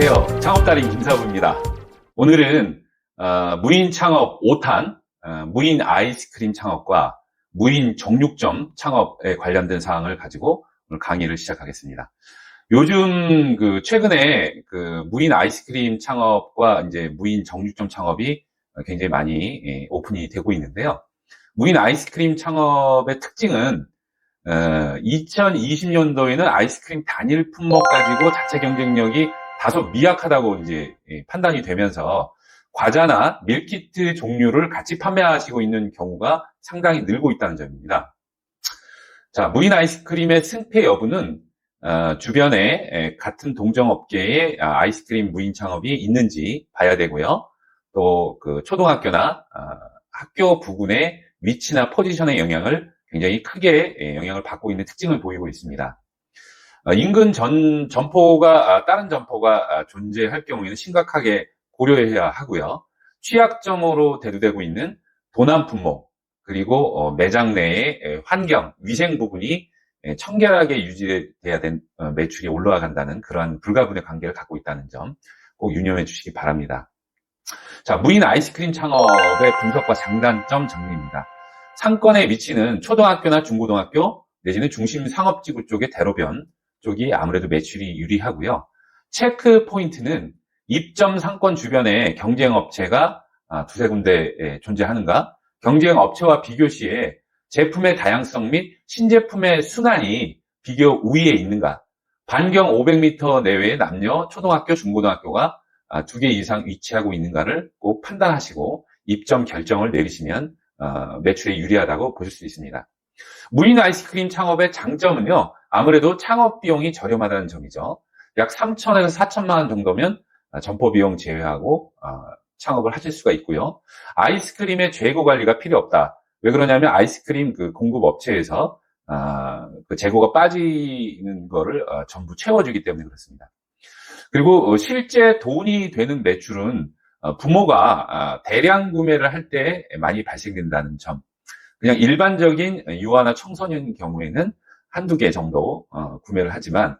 안녕하세요. 창업달인 김사부입니다. 오늘은 어, 무인 창업 5탄, 어, 무인 아이스크림 창업과 무인 정육점 창업에 관련된 사항을 가지고 오늘 강의를 시작하겠습니다. 요즘 그 최근에 그 무인 아이스크림 창업과 이제 무인 정육점 창업이 굉장히 많이 예, 오픈이 되고 있는데요. 무인 아이스크림 창업의 특징은 2020년도에는 어, 아이스크림 단일 품목 가지고 자체 경쟁력이 다소 미약하다고 이제 예, 판단이 되면서 과자나 밀키트 종류를 같이 판매하시고 있는 경우가 상당히 늘고 있다는 점입니다. 자, 무인 아이스크림의 승패 여부는 어, 주변에 예, 같은 동정업계에 아, 아이스크림 무인 창업이 있는지 봐야 되고요. 또 그 초등학교나 아, 학교 부근의 위치나 포지션의 영향을 굉장히 크게 예, 영향을 받고 있는 특징을 보이고 있습니다. 어, 인근 전 점포가 아, 다른 점포가 아, 존재할 경우에는 심각하게 고려해야 하고요. 취약점으로 대두되고 있는 도난 품목 그리고 어, 매장 내의 예, 환경 위생 부분이 예, 청결하게 유지돼야 된 어, 매출이 올라간다는 그러한 불가분의 관계를 갖고 있다는 점 꼭 유념해 주시기 바랍니다. 자, 무인 아이스크림 창업의 분석과 장단점 정리입니다. 상권에 위치는 초등학교나 중고등학교 내지는 중심 상업지구 쪽의 대로변 쪽이 아무래도 매출이 유리하고요. 체크 포인트는 입점 상권 주변에 경쟁 업체가 아, 두세 군데 존재하는가, 경쟁 업체와 비교 시에 제품의 다양성 및 신제품의 순환이 비교 우위에 있는가, 반경 500m 내외의 남녀 초등학교, 중고등학교가 아, 두개 이상 위치하고 있는가를 꼭 판단하시고 입점 결정을 내리시면 어, 매출에 유리하다고 보실 수 있습니다. 무인 아이스크림 창업의 장점은요, 아무래도 창업 비용이 저렴하다는 점이죠. 약 3천에서 4천만 원 정도면 아, 점포 비용 제외하고 아, 창업을 하실 수가 있고요. 아이스크림의 재고 관리가 필요 없다. 왜 그러냐면 아이스크림 그 공급 업체에서 그 재고가 빠지는 거를 전부 채워주기 때문에 그렇습니다. 그리고 어, 실제 돈이 되는 매출은 어, 부모가 아, 대량 구매를 할 때 많이 발생된다는 점. 그냥 일반적인 유아나 청소년 경우에는 한두 개 정도 어, 구매를 하지만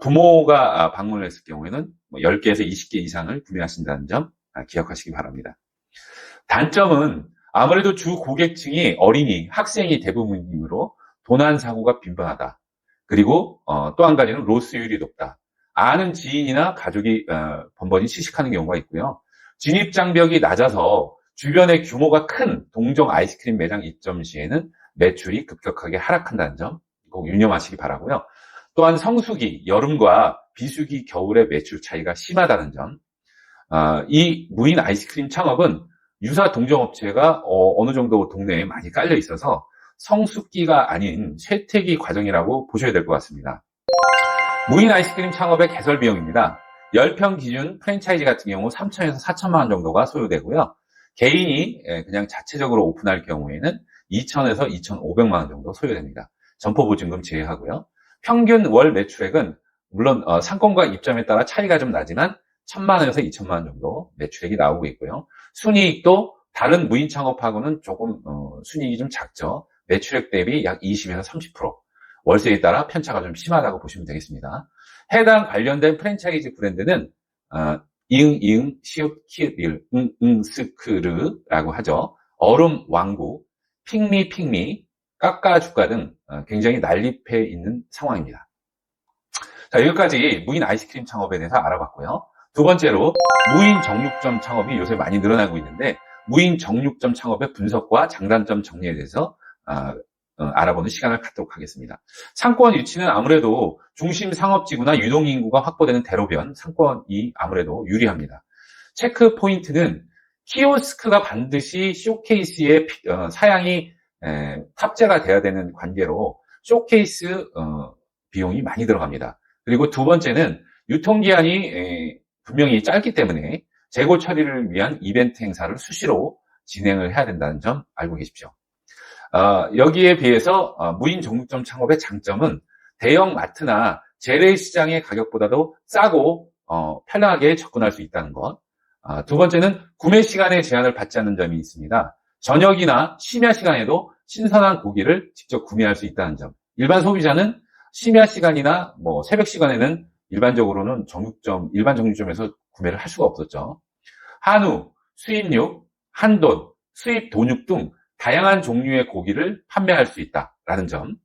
부모가 아, 방문을 했을 경우에는 10개에서 뭐 20개 이상을 구매하신다는 점 아, 기억하시기 바랍니다. 단점은 아무래도 주 고객층이 어린이, 학생이 대부분이므로 도난 사고가 빈번하다. 그리고 또한 가지는 로스율이 높다. 아는 지인이나 가족이 어, 번번이 시식하는 경우가 있고요. 진입 장벽이 낮아서 주변의 규모가 큰 동정 아이스크림 매장 입점 시에는 매출이 급격하게 하락한다는 점 꼭 유념하시기 바라고요. 또한 성수기, 여름과 비수기, 겨울의 매출 차이가 심하다는 점. 어, 이 무인 아이스크림 창업은 유사 동정업체가 어, 느 정도 동네에 많이 깔려 있어서 성숙기가 아닌 쇠퇴기 과정이라고 보셔야 될 것 같습니다. 무인 아이스크림 창업의 개설 비용입니다. 10평 기준 프랜차이즈 같은 경우 3천에서 4천만 원 정도가 소요되고요. 개인이 예, 그냥 자체적으로 오픈할 경우에는 2천에서 2,500만 원 정도 소요됩니다. 점포 보증금 제외하고요. 평균 월 매출액은 물론 어, 상권과 입점에 따라 차이가 좀 나지만 1천만 원에서 2천만 원 정도 매출액이 나오고 있고요. 순이익도 다른 무인 창업하고는 조금 어, 순이익이 좀 작죠. 매출액 대비 약 20에서 30%. 월세에 따라 편차가 좀 심하다고 보시면 되겠습니다. 해당 관련된 프랜차이즈 브랜드는 어, 이응, 이응, 시읍, 키읍, 일, 응, 응, 스크르라고 하죠. 얼음 왕국, 핑미, 핑미, 까까 주가 등 어, 굉장히 난립해 있는 상황입니다. 자, 여기까지 무인 아이스크림 창업에 대해서 알아봤고요. 두 번째로 무인 정육점 창업이 요새 많이 늘어나고 있는데 무인 정육점 창업의 분석과 장단점 정리에 대해서 어, 어, 알아보는 시간을 갖도록 하겠습니다. 상권 위치는 아무래도 중심 상업지구나 유동인구가 확보되는 대로변 상권이 아무래도 유리합니다. 체크 포인트는 키오스크가 반드시 쇼케이스의 어, 사양이 탑재가 돼야 되는 관계로 쇼케이스 어, 비용이 많이 들어갑니다. 그리고 두 번째는 유통기한이 분명히 짧기 때문에 재고 처리를 위한 이벤트 행사를 수시로 진행을 해야 된다는 점 알고 계십시오. 어, 여기에 비해서 어, 무인 정육점 창업의 장점은 대형 마트나 재래 시장의 가격보다도 싸고 어, 편하게 접근할 수 있다는 것. 두 번째는 구매 시간에 제한을 받지 않는 점이 있습니다. 저녁이나 심야 시간에도 신선한 고기를 직접 구매할 수 있다는 점. 일반 소비자는 심야 시간이나 뭐 새벽 시간에는 일반적으로는 정육점, 일반 정육점에서 구매를 할 수가 없었죠. 한우, 수입육, 한돈, 수입 돈육 등 다양한 종류의 고기를 판매할 수 있다라는 점.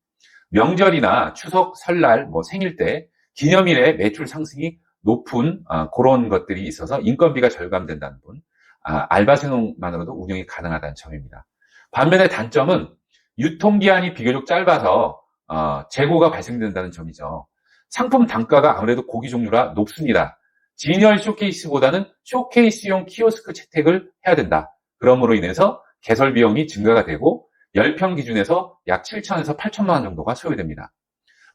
명절이나 추석, 설날, 뭐 생일 때 기념일에 매출 상승이 높은 아, 그런 것들이 있어서 인건비가 절감된다는 분. 아, 알바생만으로도 운영이 가능하다는 점입니다. 반면에 단점은 유통기한이 비교적 짧아서 어, 재고가 발생된다는 점이죠. 상품 단가가 아무래도 고기 종류라 높습니다. 진열 쇼케이스보다는 쇼케이스용 키오스크 채택을 해야 된다. 그러므로 인해서 개설 비용이 증가가 되고 10평 기준에서 약 7천에서 8천만 원 정도가 소요됩니다.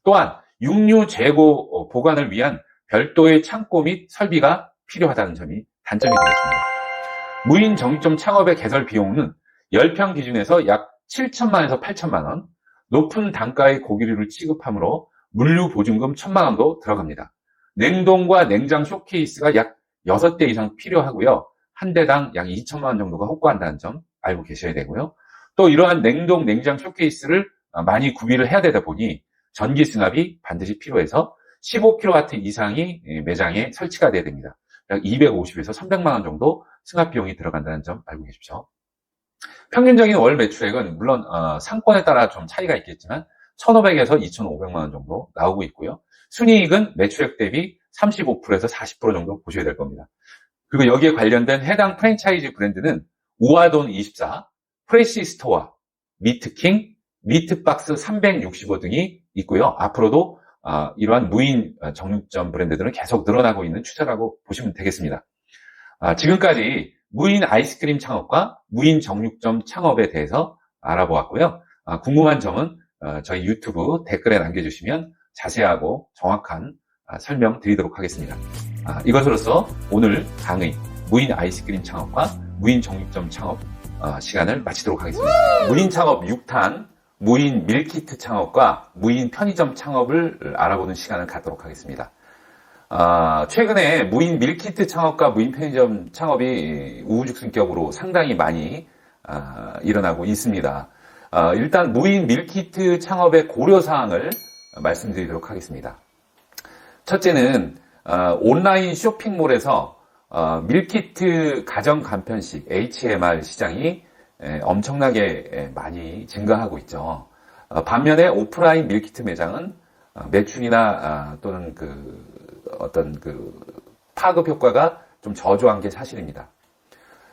또한 육류 재고 어, 보관을 위한 별도의 창고 및 설비가 필요하다는 점이 단점이 되겠습니다. 무인 정육점 창업의 개설 비용은 10평 기준에서 약 7천만에서 8천만 원, 높은 단가의 고기류를 취급하므로 물류 보증금 1천만 원도 들어갑니다. 냉동과 냉장 쇼케이스가 약 6대 이상 필요하고요. 한 대당 약 2천만 원 정도가 혹구한다는 점 알고 계셔야 되고요. 또 이러한 냉동, 냉장 쇼케이스를 많이 구비를 해야 되다 보니 전기 승합이 반드시 필요해서 15kW 이상이 매장에 설치가 돼야 됩니다. 약 250에서 300만 원 정도 승합 비용이 들어간다는 점 알고 계십시오. 평균적인 월 매출액은 물론 어, 상권에 따라 좀 차이가 있겠지만 1,500에서 2,500만 원 정도 나오고 있고요. 순이익은 매출액 대비 35%에서 40% 정도 보셔야 될 겁니다. 그리고 여기에 관련된 해당 프랜차이즈 브랜드는 우아돈 24, 프레시 스토어, 미트킹, 미트박스 365 등이 있고요. 앞으로도 어, 이러한 무인 정육점 브랜드들은 계속 늘어나고 있는 추세라고 보시면 되겠습니다. 아, 지금까지 무인 아이스크림 창업과 무인 정육점 창업에 대해서 알아보았고요. 아, 궁금한 점은 어, 저희 유튜브 댓글에 남겨주시면 자세하고 정확한 아, 설명 드리도록 하겠습니다. 아, 이것으로서 오늘 강의 무인 아이스크림 창업과 무인 정육점 창업 어, 시간을 마치도록 하겠습니다. 무인 창업 6탄, 무인 밀키트 창업과 무인 편의점 창업을 알아보는 시간을 갖도록 하겠습니다. 아, 최근에 무인 밀키트 창업과 무인 편의점 창업이 우후죽순격으로 상당히 많이 아, 일어나고 있습니다. 아, 일단 무인 밀키트 창업의 고려사항을 말씀드리도록 하겠습니다. 첫째는 아, 온라인 쇼핑몰에서 아, 밀키트 가정 간편식 HMR 시장이 에, 엄청나게 에, 많이 증가하고 있죠. 어, 반면에 오프라인 밀키트 매장은 어, 매출이나 아, 또는 그 어떤 그 파급 효과가 좀 저조한 게 사실입니다.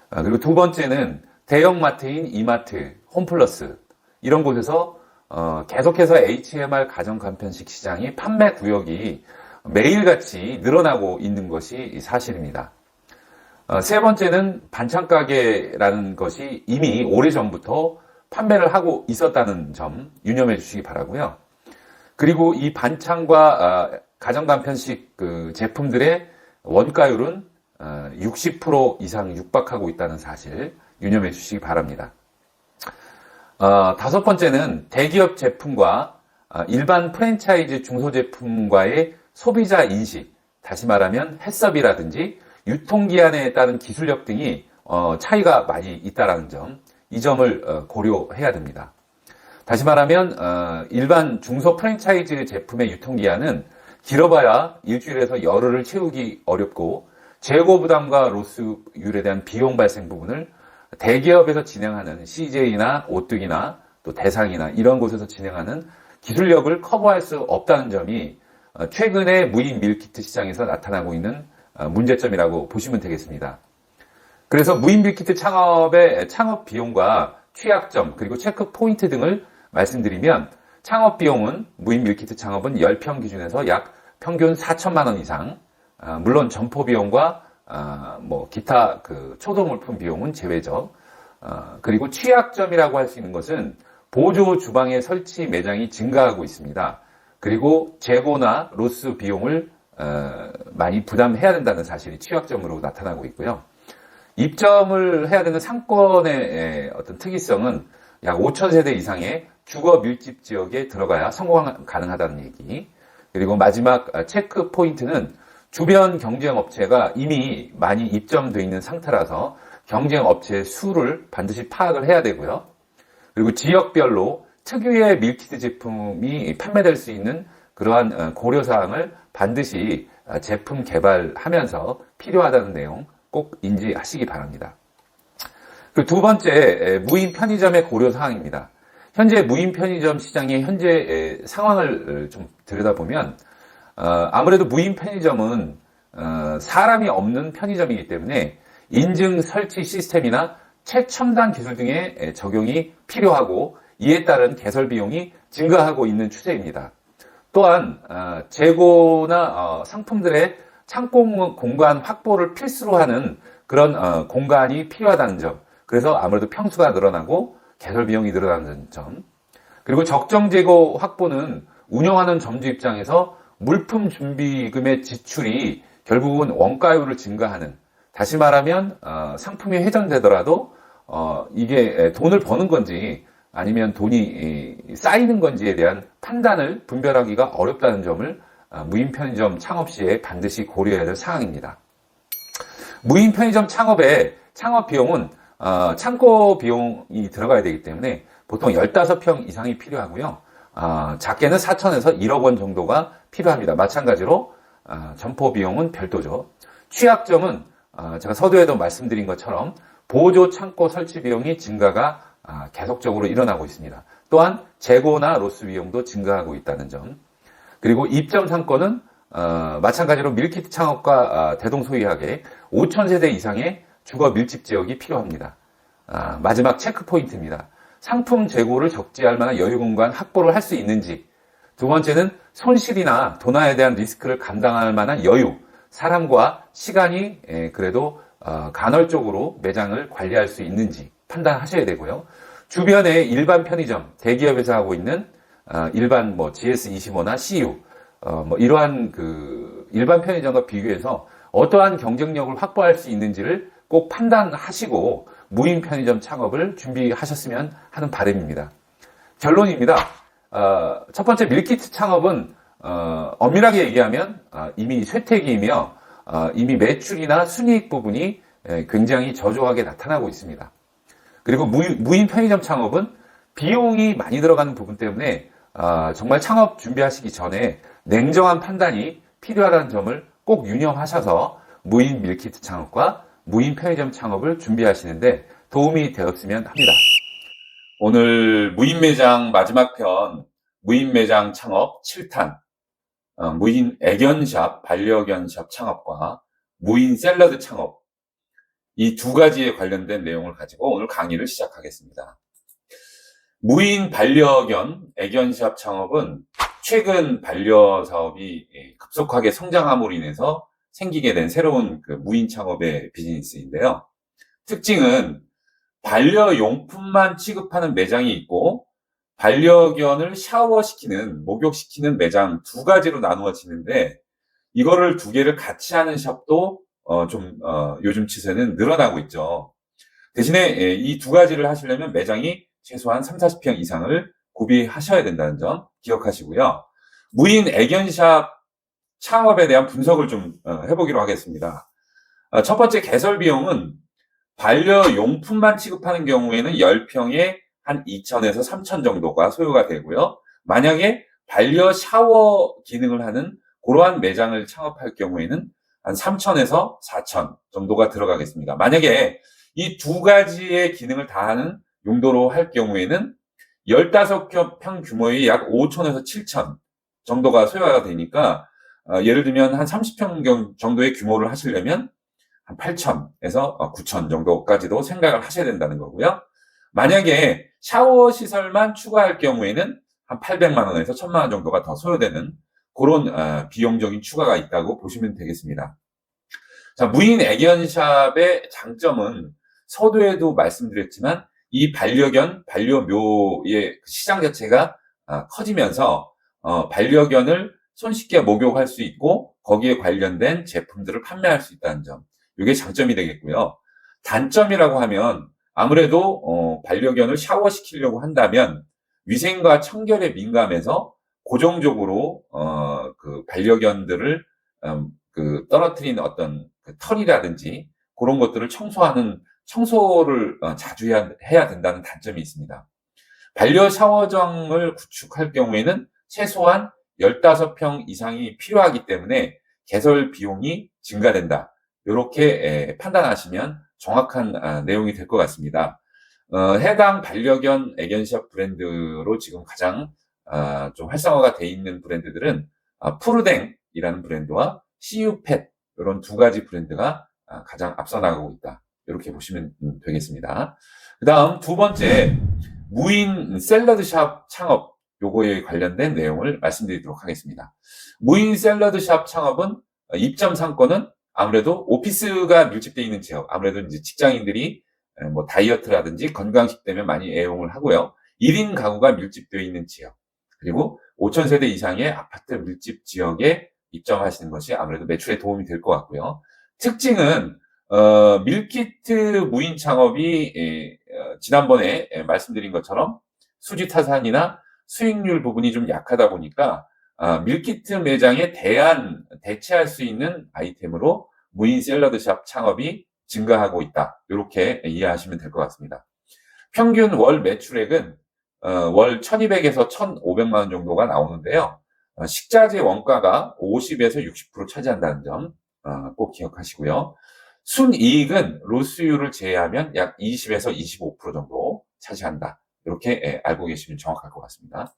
아, 그리고 두 번째는 대형 마트인 이마트, 홈플러스 이런 곳에서 어, 계속해서 HMR 가정 간편식 시장이 판매 구역이 매일같이 늘어나고 있는 것이 사실입니다. 어, 세 번째는 반찬 가게라는 것이 이미 오래전부터 판매를 하고 있었다는 점 유념해 주시기 바라고요. 그리고 이 반찬과 어, 가정 간편식 그 제품들의 원가율은 60% 어, 이상 육박하고 있다는 사실 유념해 주시기 바랍니다. 어, 다섯 번째는 대기업 제품과 일반 프랜차이즈 중소 제품과의 소비자 인식, 다시 말하면 해썹이라든지 유통기한에 따른 기술력 등이 어, 차이가 많이 있다는 점, 이 점을 어, 고려해야 됩니다. 다시 말하면 어, 일반 중소 프랜차이즈 제품의 유통기한은 길어봐야 일주일에서 열흘을 채우기 어렵고 재고 부담과 로스율에 대한 비용 발생 부분을 대기업에서 진행하는 CJ나 오뚜기나 또 대상이나 이런 곳에서 진행하는 기술력을 커버할 수 없다는 점이 최근에 무인 밀키트 시장에서 나타나고 있는 어, 문제점이라고 보시면 되겠습니다. 그래서 무인 밀키트 창업의 창업 비용과 취약점 그리고 체크 포인트 등을 말씀드리면 창업 비용은 무인 밀키트 창업은 10평 기준에서 약 평균 4천만 원 이상 아, 물론 점포 비용과 아, 뭐 기타 그 초도 물품 비용은 제외죠. 아, 그리고 취약점이라고 할 수 있는 것은 보조 주방의 설치 매장이 증가하고 있습니다. 그리고 재고나 로스 비용을 어, 많이 부담해야 된다는 사실이 취약점으로 나타나고 있고요. 입점을 해야 되는 상권의 어떤 특이성은 약 5천 세대 이상의 주거 밀집 지역에 들어가야 성공 가능하다는 얘기. 그리고 마지막 아, 체크 포인트는 주변 경쟁 업체가 이미 많이 입점되어 있는 상태라서 경쟁 업체 수를 반드시 파악을 해야 되고요. 그리고 지역별로 특유의 밀키트 제품이 판매될 수 있는 그러한 어, 고려 사항을 반드시 아, 제품 개발하면서 필요하다는 내용 꼭 인지하시기 바랍니다. 그 두 번째 무인 편의점의 고려 사항입니다. 현재 무인 편의점 시장의 현재 상황을 좀 들여다보면 어, 아무래도 무인 편의점은 어, 사람이 없는 편의점이기 때문에 인증 설치 시스템이나 최첨단 기술 등의 적용이 필요하고 이에 따른 개설 비용이 증가하고 있는 추세입니다. 또한 어, 재고나 상품들의 창고 공간 확보를 필수로 하는 그런 공간이 필요하다는 점. 그래서 아무래도 평수가 늘어나고 개설 비용이 늘어나는 점. 그리고 적정 재고 확보는 운영하는 점주 입장에서 물품 준비금의 지출이 결국은 원가율을 증가하는 다시 말하면 어, 상품이 회전되더라도 어, 이게 돈을 버는 건지 아니면 돈이 쌓이는 건지에 대한 판단을 분별하기가 어렵다는 점을 어, 무인 편의점 창업 시에 반드시 고려해야 될 사항입니다. 무인 편의점 창업의 창업 비용은 어, 창고 비용이 들어가야 되기 때문에 보통 15평 이상이 필요하고요. 어, 작게는 4천에서 1억 원 정도가 필요합니다. 마찬가지로 어, 점포 비용은 별도죠. 취약점은 어, 제가 서두에도 말씀드린 것처럼 보조 창고 설치 비용이 증가가 아, 계속적으로 일어나고 있습니다. 또한 재고나 로스 비용도 증가하고 있다는 점. 그리고 입점 상권은 어, 마찬가지로 밀키트 창업과 아, 대동소이하게 5천 세대 이상의 주거 밀집 지역이 필요합니다. 아, 마지막 체크 포인트입니다. 상품 재고를 적재할 만한 여유 공간 확보를 할 수 있는지. 두 번째는 손실이나 도난에 대한 리스크를 감당할 만한 여유, 사람과 시간이 예, 그래도 어, 간헐적으로 매장을 관리할 수 있는지 판단하셔야 되고요. 주변에 일반 편의점, 대기업에서 하고 있는 어, 일반 뭐 GS25나 CU, 어, 뭐 이러한 그 일반 편의점과 비교해서 어떠한 경쟁력을 확보할 수 있는지를 꼭 판단하시고 무인 편의점 창업을 준비하셨으면 하는 바람입니다. 결론입니다. 어, 첫 번째 밀키트 창업은 어, 엄밀하게 얘기하면 어, 이미 쇠퇴기이며 어, 이미 매출이나 순이익 부분이 예, 굉장히 저조하게 나타나고 있습니다. 그리고 무인 편의점 창업은 비용이 많이 들어가는 부분 때문에 어, 정말 창업 준비하시기 전에 냉정한 판단이 필요하다는 점을 꼭 유념하셔서 무인 밀키트 창업과 무인 편의점 창업을 준비하시는데 도움이 되었으면 합니다. 오늘 무인 매장 마지막 편 무인 매장 창업 7탄 어, 무인 애견샵 반려견샵 창업과 무인 샐러드 창업 이 두 가지에 관련된 내용을 가지고 오늘 강의를 시작하겠습니다. 무인 반려견 애견샵 창업은 최근 반려 사업이 예, 급속하게 성장함으로 인해서 생기게 된 새로운 그 무인 창업의 비즈니스인데요. 특징은 반려용품만 취급하는 매장이 있고 반려견을 샤워시키는, 목욕시키는 매장 두 가지로 나누어지는데 이거를 두 개를 같이 하는 샵도 어, 좀 어, 요즘 추세는 늘어나고 있죠. 대신에 예, 이두 가지를 하시려면 매장이 최소한 3, 40평 이상을 구비하셔야 된다는 점 기억하시고요. 무인 애견샵 창업에 대한 분석을 좀 어, 해보기로 하겠습니다. 어, 첫 번째 개설 비용은 반려용품만 취급하는 경우에는 10평에 한 2천에서 3천 정도가 소요가 되고요. 만약에 반려 샤워 기능을 하는 그러한 매장을 창업할 경우에는 한 3천에서 4천 정도가 들어가겠습니다. 만약에 이 두 가지의 기능을 다 하는 용도로 할 경우에는 15평 규모의 약 5천에서 7천 정도가 소요가 되니까 어, 예를 들면 한 30평 정도의 규모를 하시려면 한 8천에서 9천 정도까지도 생각을 하셔야 된다는 거고요. 만약에 샤워 시설만 추가할 경우에는 한 800만 원에서 1000만 원 정도가 더 소요되는 그런 어, 비용적인 추가가 있다고 보시면 되겠습니다. 자, 무인 애견샵의 장점은 서두에도 말씀드렸지만 이 반려견, 반려묘의 시장 자체가 어, 커지면서 어, 반려견을 손쉽게 목욕할 수 있고 거기에 관련된 제품들을 판매할 수 있다는 점. 이게 장점이 되겠고요. 단점이라고 하면 아무래도 어, 반려견을 샤워시키려고 한다면 위생과 청결에 민감해서 고정적으로 어, 그 반려견들을 음, 그 떨어뜨린 어떤 그 털이라든지 그런 것들을 청소하는 청소를 어, 자주 해야, 해야 된다는 단점이 있습니다. 반려 샤워장을 구축할 경우에는 최소한 15평 이상이 필요하기 때문에 개설 비용이 증가된다. 이렇게 판단하시면 정확한 아, 내용이 될 것 같습니다. 어, 해당 반려견 애견샵 브랜드로 지금 가장 아, 좀 활성화가 돼 있는 브랜드들은 아, 푸르댕이라는 브랜드와 CU펫 이런 두 가지 브랜드가 아, 가장 앞서 나가고 있다. 이렇게 보시면 음, 되겠습니다. 그 다음 두 번째 무인 샐러드샵 창업 요거에 관련된 내용을 말씀드리도록 하겠습니다. 무인 샐러드샵 창업은 입점 상권은 아무래도 오피스가 밀집되어 있는 지역, 아무래도 이제 직장인들이 뭐 다이어트라든지 건강식 때문에 많이 애용을 하고요. 1인 가구가 밀집되어 있는 지역, 그리고 5천 세대 이상의 아파트 밀집 지역에 입점하시는 것이 아무래도 매출에 도움이 될 것 같고요. 특징은 어, 밀키트 무인 창업이 예, 어, 지난번에 예, 말씀드린 것처럼 수지 타산이나 수익률 부분이 좀 약하다 보니까 아, 밀키트 매장에 대한 대체할 수 있는 아이템으로 무인 샐러드샵 창업이 증가하고 있다. 이렇게 이해하시면 될 것 같습니다. 평균 월 매출액은 어, 월 1200에서 1500만 원 정도가 나오는데요. 어, 식자재 원가가 50에서 60% 차지한다는 점 꼭 기억하시고요. 순이익은 로스율을 제외하면 약 20에서 25% 정도 차지한다. 이렇게 예, 알고 계시면 정확할 것 같습니다.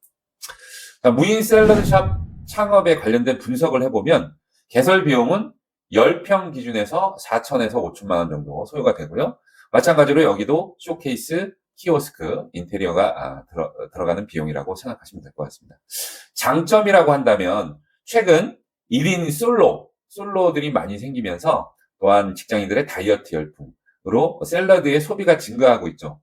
무인 샐러드샵 창업에 관련된 분석을 해보면 개설 비용은 10평 기준에서 4천에서 5천만 원 정도 소요가 되고요. 마찬가지로 여기도 쇼케이스, 키오스크, 인테리어가 아, 들어, 들어가는 비용이라고 생각하시면 될 것 같습니다. 장점이라고 한다면 최근 1인 솔로, 솔로들이 많이 생기면서 또한 직장인들의 다이어트 열풍으로 샐러드의 소비가 증가하고 있죠.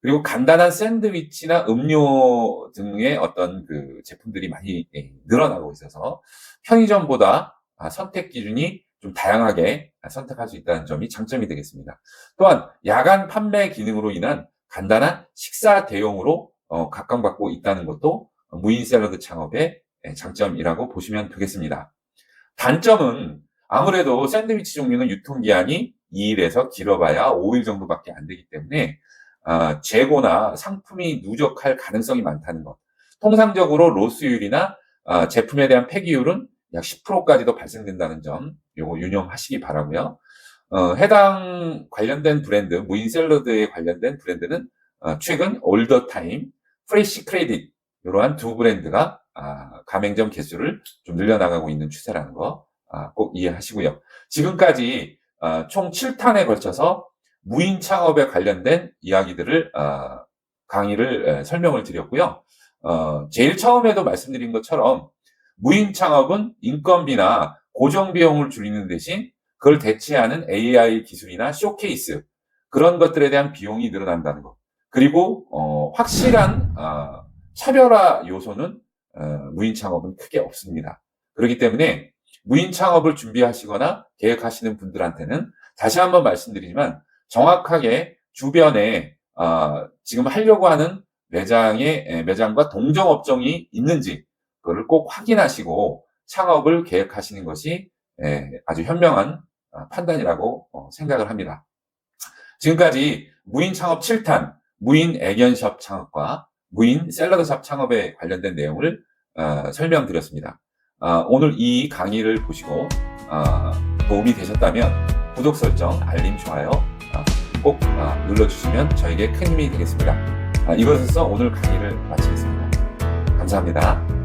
그리고 간단한 샌드위치나 음료 등의 어떤 그 제품들이 많이 예, 늘어나고 있어서 편의점보다 아, 선택 기준이 좀 다양하게 선택할 수 있다는 점이 장점이 되겠습니다. 또한 야간 판매 기능으로 인한 간단한 식사 대용으로 어, 각광받고 있다는 것도 무인 샐러드 창업의 예, 장점이라고 보시면 되겠습니다. 단점은 아무래도 샌드위치 종류는 유통기한이 2일에서 길어봐야 5일 정도밖에 안 되기 때문에 어, 재고나 상품이 누적할 가능성이 많다는 것. 통상적으로 로스율이나 어, 제품에 대한 폐기율은 약 10%까지도 발생된다는 점, 요거 유념하시기 바라고요. 어, 해당 관련된 브랜드, 무인 샐러드에 관련된 브랜드는 어, 최근 올더타임, 프레시 크레딧 이러한 두 브랜드가 아, 가맹점 개수를 좀 늘려나가고 있는 추세라는 거 아, 꼭 이해하시고요. 지금까지 아, 총 7탄에 걸쳐서 무인 창업에 관련된 이야기들을 아, 강의를 설명을 드렸고요. 어, 제일 처음에도 말씀드린 것처럼 무인 창업은 인건비나 고정 비용을 줄이는 대신 그걸 대체하는 AI 기술이나 쇼케이스 그런 것들에 대한 비용이 늘어난다는 것. 그리고 어, 확실한 어, 차별화 요소는 어, 무인 창업은 크게 없습니다. 그렇기 때문에 무인 창업을 준비하시거나 계획하시는 분들한테는 다시 한번 말씀드리지만 정확하게 주변에 어, 지금 하려고 하는 매장의 매장과 동종 업종이 있는지 그거를 꼭 확인하시고 창업을 계획하시는 것이 아주 현명한 어, 판단이라고 어, 생각을 합니다. 지금까지 무인 창업 7탄, 무인 애견샵 창업과 무인 샐러드샵 창업에 관련된 내용을 어, 설명드렸습니다. 어, 오늘 이 강의를 보시고 어, 도움이 되셨다면 구독 설정, 알림, 좋아요 어, 꼭 눌러주시면 저에게 큰 힘이 되겠습니다. 이것으로서 오늘 강의를 마치겠습니다. 감사합니다.